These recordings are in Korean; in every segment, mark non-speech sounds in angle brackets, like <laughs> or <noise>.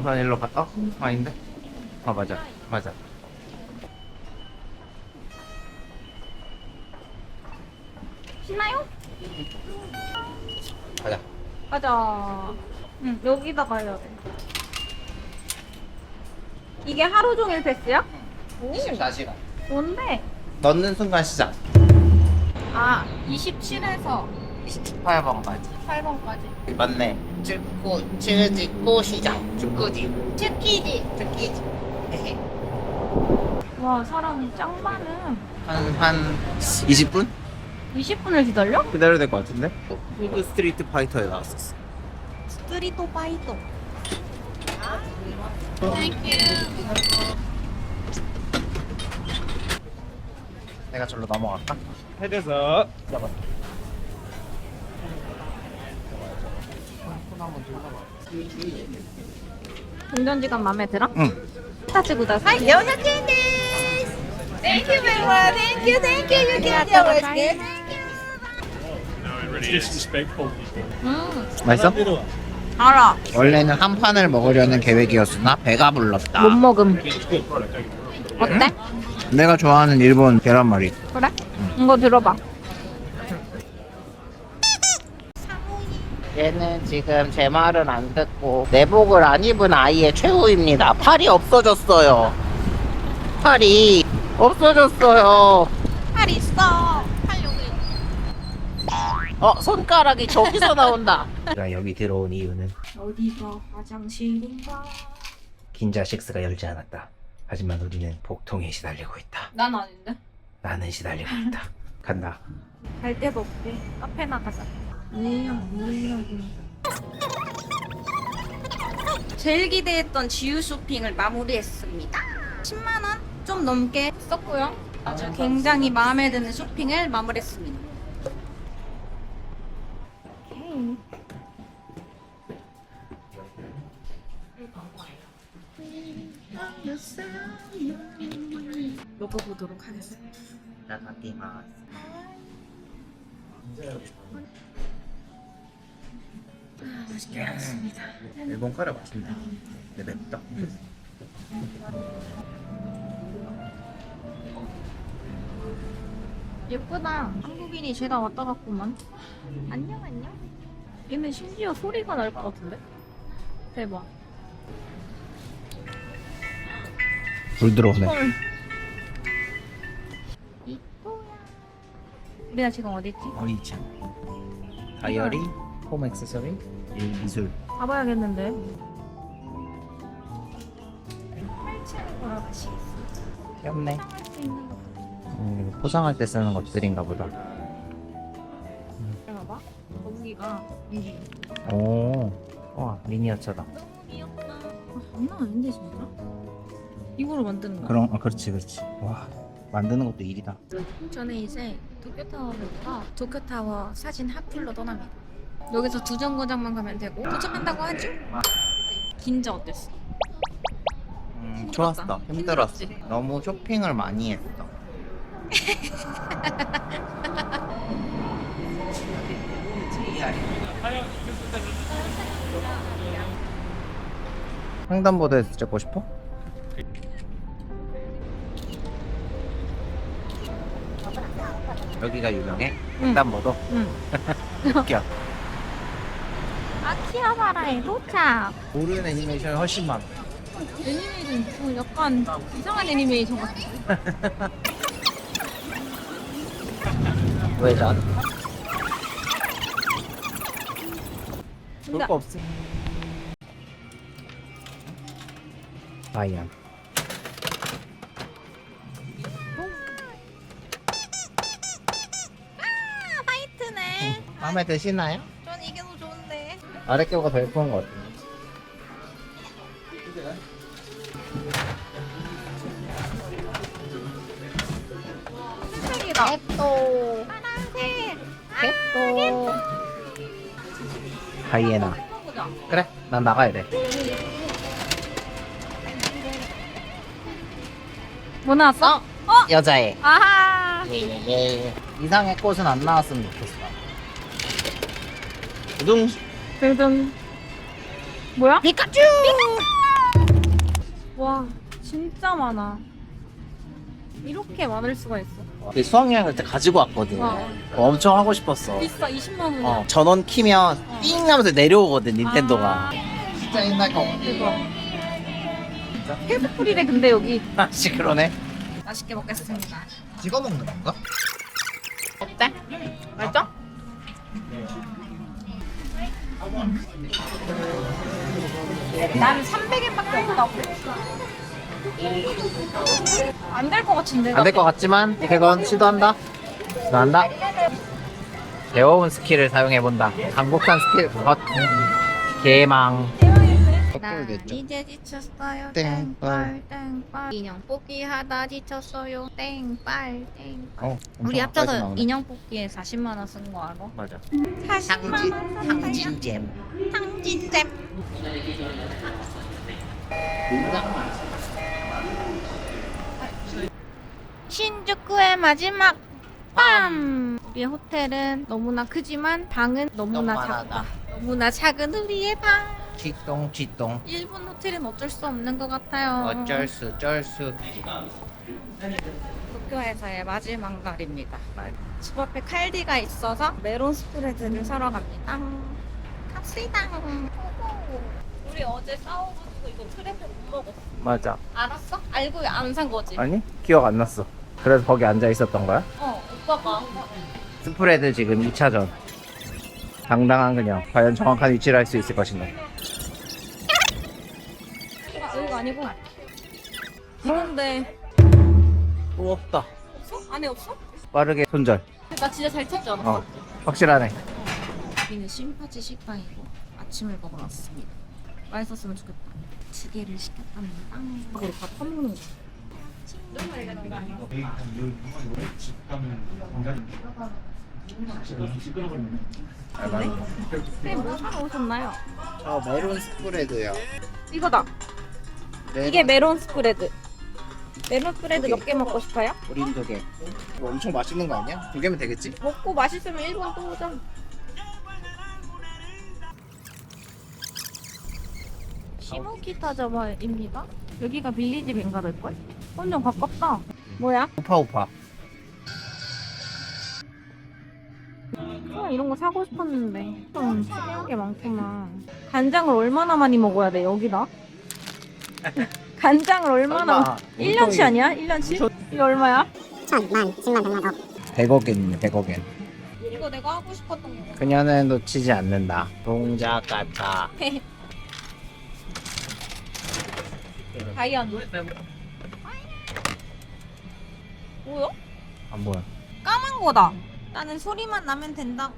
우선 일로 가. 어? 아닌데? 아 맞아. 맞아. 신나요? 가자. 가자. 응, 여기다 가야 돼. 이게 하루 종일 패스야? 오, 24시간. 뭔데? 넣는 순간 시작. 아, 27에서 28번까지. 8번까지. 맞네. 축구, 치즈고 시작. 축구지. 치키지. 축기지. 와, 사람이 짱 많음. 한, 한 20분? 20분을 기다려? 기다려야 될 것 같은데? 후드 스트리트 파이터에 나왔었어. 스트리토 파이터. 내가 절로 넘어갈까? 헤드서 잡아. 운전지간 마음에 들어? 응. 구다사이. 요샤진 데스. Thank you very much. Thank you, thank you. You can do it. disrespectful. 음, 맛있어? 알아. 원래는 한 판을 먹으려는 계획이었으나 배가 불렀다. 못 먹음. 어때? 내가 좋아하는 일본 계란말이. 그래? 이거 들어봐. 얘는 지금 제 말은 안 듣고 내복을 안 입은 아이의 최후입니다. 팔이 없어졌어요. 팔이 없어졌어요. 팔 있어. 팔 여기. 어 손가락이 저기서 나온다. 내가 여기 들어온 이유는 어디가 화장실인가? 긴자 식스가 열지 않았다. 하지만 우리는 복통에 시달리고 있다. 난 아닌데. 나는 시달리고 있다. 간다. 갈 데도 없대. 카페나 가자. 왜요? 제일 기대했던 지우 쇼핑을 마무리했습니다. 10만 원 좀 넘게 썼고요. 아주 굉장히 마음에 드는 쇼핑을 마무리했습니다. 오케이. 먹어 보도록 하겠습니다. 나가기 마스. 맛있게 먹었습니다. 일본 카레 맛있네. 근데 맵다. 예쁘다. 한국인이 죄다 왔다 갔구만. 안녕 안녕. 얘는 심지어 소리가 날 것 같은데? 대박. 불 들어오네. 헐. 이거야. 우리가 지금 어디 있지? 어이지. 다이어리, 홈 액세서리, 일 미술. 가봐야겠는데. 귀엽네. 음, 이거 포장할 때 쓰는 것들인가 보다. 봐봐. 거북이가 이게 오, 와 미니어처다. 너무 귀엽다. 아, 장난 아닌데 진짜? 이거로 만드는 거야? 그럼, 아, 그렇지, 그렇지. 와, 만드는 것도 일이다. 저는 이제 도쿄타워부터 도쿄타워 사진 하플로 떠납니다. 여기서 두 정거장만 가면 되고 도착한다고 하죠? 긴자 어땠어? 음, 힘들었다. 좋았어. 힘들었어. 힘들었지? 너무 쇼핑을 많이 했어. <laughs> 횡단보도에서 찍고 싶어? 여기가 유명해? 응. 횡단보도? 응. <laughs> 웃겨. 아키하바라에 도착. 모르는 애니메이션이 훨씬 많아. 애니메이션 어, 약간 이상한 애니메이션 같아. 왜전? 근데 볼거 없어. 바이안. 아, 화이트네. 마음에 드시나요? 아래 껴가 더 예쁜 것 같아. 색이다. 또 파란색. 또 하이에나. 해보자. 그래, 난 나가야 돼. 뭐 나왔어? 어? 여자애. 아하. 예예예. 이상의 꽃은 안 나왔으면 좋겠어. 우둥. 등등. 뭐야? 피카츄! 와 진짜 많아. 이렇게 많을 수가 있어. 그 수학여행 때 가지고 왔거든. 와. 엄청 하고 싶었어. 비싸 20만 원이야. 어, 전원 키면 띵 하면서 내려오거든, 닌텐도가. 아. 진짜 옛날 거. 대박. 해수풀이래 근데 여기. <laughs> 아씨, 그러네. 맛있게 먹겠습니다. 찍어 먹는 건가? 어때? 맛있어? 나는 300엔밖에 없다고. 안 될 것 같은데. 안 될 것 같지만 100원 시도한다. 시도한다. 배워온 스킬을 사용해본다. 한국산 스킬 것 개망. 나 이제 지쳤어요. 땡빨. 땡빨 땡빨. 인형 뽑기 하다 지쳤어요. 땡빨 땡빨. 어, 우리 합쳐서 인형 뽑기에 40만 원 쓴 거 알아? 맞아. 40만 원. 상진잼. 상진잼. 신주쿠의 마지막 밤. 우리의 호텔은 너무나 크지만 방은 너무나 너무 작다. 너무나 작은 우리의 방. 쥐똥 쥐똥. 일본 호텔은 어쩔 수 없는 것 같아요. 어쩔 수 쩔수. 도쿄에서의 마지막 날입니다. 집 앞에 칼디가 있어서 메론 스프레드를 사러 갑니다. 갑시다. 우리 어제 싸워가지고 이거 트랩에 못 먹었어. 맞아. 알았어? 알고 안 산 거지? 아니 기억 안 났어. 그래서 거기 앉아 있었던 거야? 어, 오빠가. 스프레드 지금 2차전. 당당한 그냥 과연 정확한 위치를 알수 있을 것인가? 아, 아니고. 이건데. 또 없다. 없어? 안에 없어? 빠르게 손절. 나 진짜 잘 찾지 않았어? 어 확실하네. 여기는 심파지 식당이고 아침을 먹으러 왔습니다. 맛있었으면 좋겠다. 두 개를 시켰답니다. 그리고 다 퍼먹는 거. 네, 뭐 사러 오셨나요? 저 메론 스프레드요. 이거다. 이게 메론 스프레드. 메론 스프레드 몇 개 먹고 싶어요? 우린 두 개. 이거 엄청 맛있는 거 아니야? 두 개면 되겠지? 먹고 맛있으면 일본 또 오자. 시모키타자마입니다. 여기가 빌리지 벤가 될걸? 완전 가깝다. 뭐야? 우파 우파. 아, 이런 거 사고 싶었는데 좀 특이한 게 많구만. 간장을 얼마나 많이 먹어야 돼 여기다? 간장을 얼마나? 설마 1년치 아니야? 1년치? 이거 얼마야? 천만, 십만, 백만, 억. 100억엔이네 100억엔. 이거 내가 하고 싶었던 거. 그녀는 놓치지 않는다. 동작 같아. <laughs> 다이아몬드. 뭐야? 안 보여. 까만 거다. 나는 소리만 나면 된다.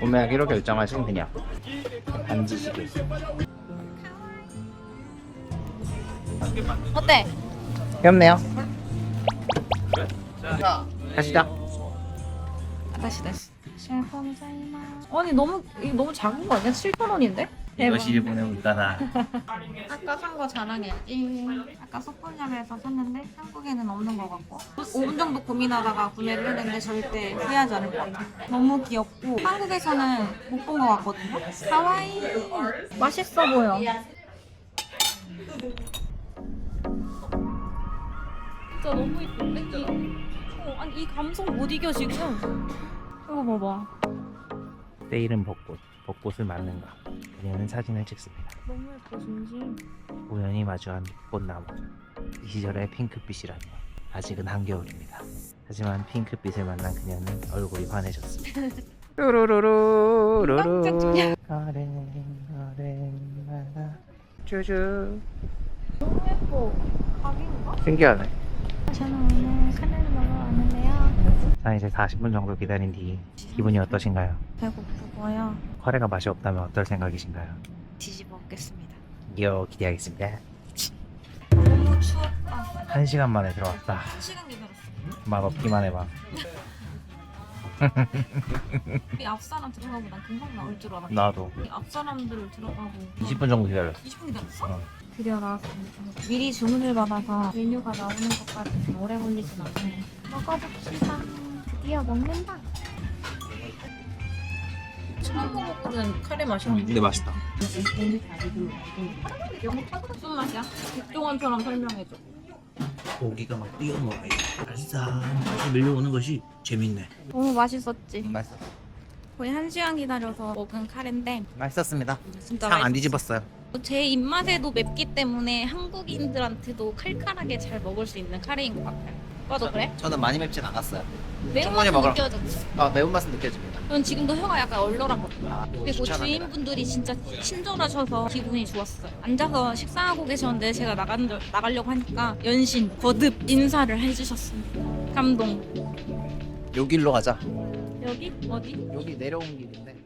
구매하기로 결정하신 그녀. 반지시계. 어때? 귀엽네요. 가시죠. 다시 다시. 아니 너무 이거 너무 작은 거 아니야? 7천 원인데? 대박. 보내볼까나. <laughs> 아까 산 거 자랑해야지. 아까 소품샵에서 샀는데 한국에는 없는 거 같고 5분 정도 고민하다가 구매를 했는데 절대 후회하지 않을 것 같아. 너무 귀엽고 한국에서는 못본거 같거든요. 가와이. 맛있어 보여. 진짜 너무 이쁜데? 이, 어, 아니 이 감성 못 이겨 지금. 이거 봐봐. 때이른 벚꽃. 벚꽃을 맞는가. 그녀는 사진을 찍습니다. 너무 예뻐 진심. 우연히 마주한 꽃나무. 이 시절의 핑크빛이라니. 아직은 한겨울입니다. 하지만 핑크빛을 만난 그녀는 얼굴이 환해졌습니다. 루루루루 루루 깜짝이야. 어른 어른 쭈쭈 너무 예뻐. 가게인가? 신기하네. 저는 오늘 카레를 먹으러 왔는데요. 자 이제 40분 정도 기다린 뒤 기분이 어떠신가요? 배고프고요. 카레가 맛이 없다면 어떨 생각이신가요? 뒤집어 먹겠습니다. 이어 기대하겠습니다. 너무 추웠다. 한 시간 만에 들어왔다. 한 시간 기다렸어. 맛 없기만 해봐. <laughs> 이 앞사람 들어가고 난 금방 나올 줄 알았는데 나도 이 앞사람들 들어가고 20분 정도 기다렸어. 20분 기다렸어? 어. 나왔습니다. 미리 주문을 받아서 메뉴가 나오는 것까지 오래 걸리진 않네. 먹어봅시다. 드디어 먹는다. 처음 먹어보는 카레 맛이야. 근데 맛있다. 무슨 맛이야? 백종원처럼 설명해줘. 고기가 막 뛰어넘어요. 알싸한 맛이 밀려오는 것이 재밌네. 너무 맛있었지. 맛있어. 거의 한 시간 기다려서 먹은 카레인데 맛있었습니다. 진짜 상 안 맛있었어. 뒤집었어요. 제 입맛에도 맵기 때문에 한국인들한테도 칼칼하게 잘 먹을 수 있는 카레인 것 같아요. 오빠도 그래? 저는 많이 맵진 않았어요. 매운맛은 먹으라. 느껴졌지. 아 매운맛은 느껴집니다. 전 지금도 혀가 약간 얼얼하거든요. 아, 그리고 추천합니다. 주인분들이 진짜 친절하셔서 기분이 좋았어요. 앉아서 식사하고 계셨는데 제가 나간, 나가려고 하니까 연신 거듭 인사를 해주셨습니다. 감동. 요 길로 가자. 여기? 어디? 여기 내려온 길인데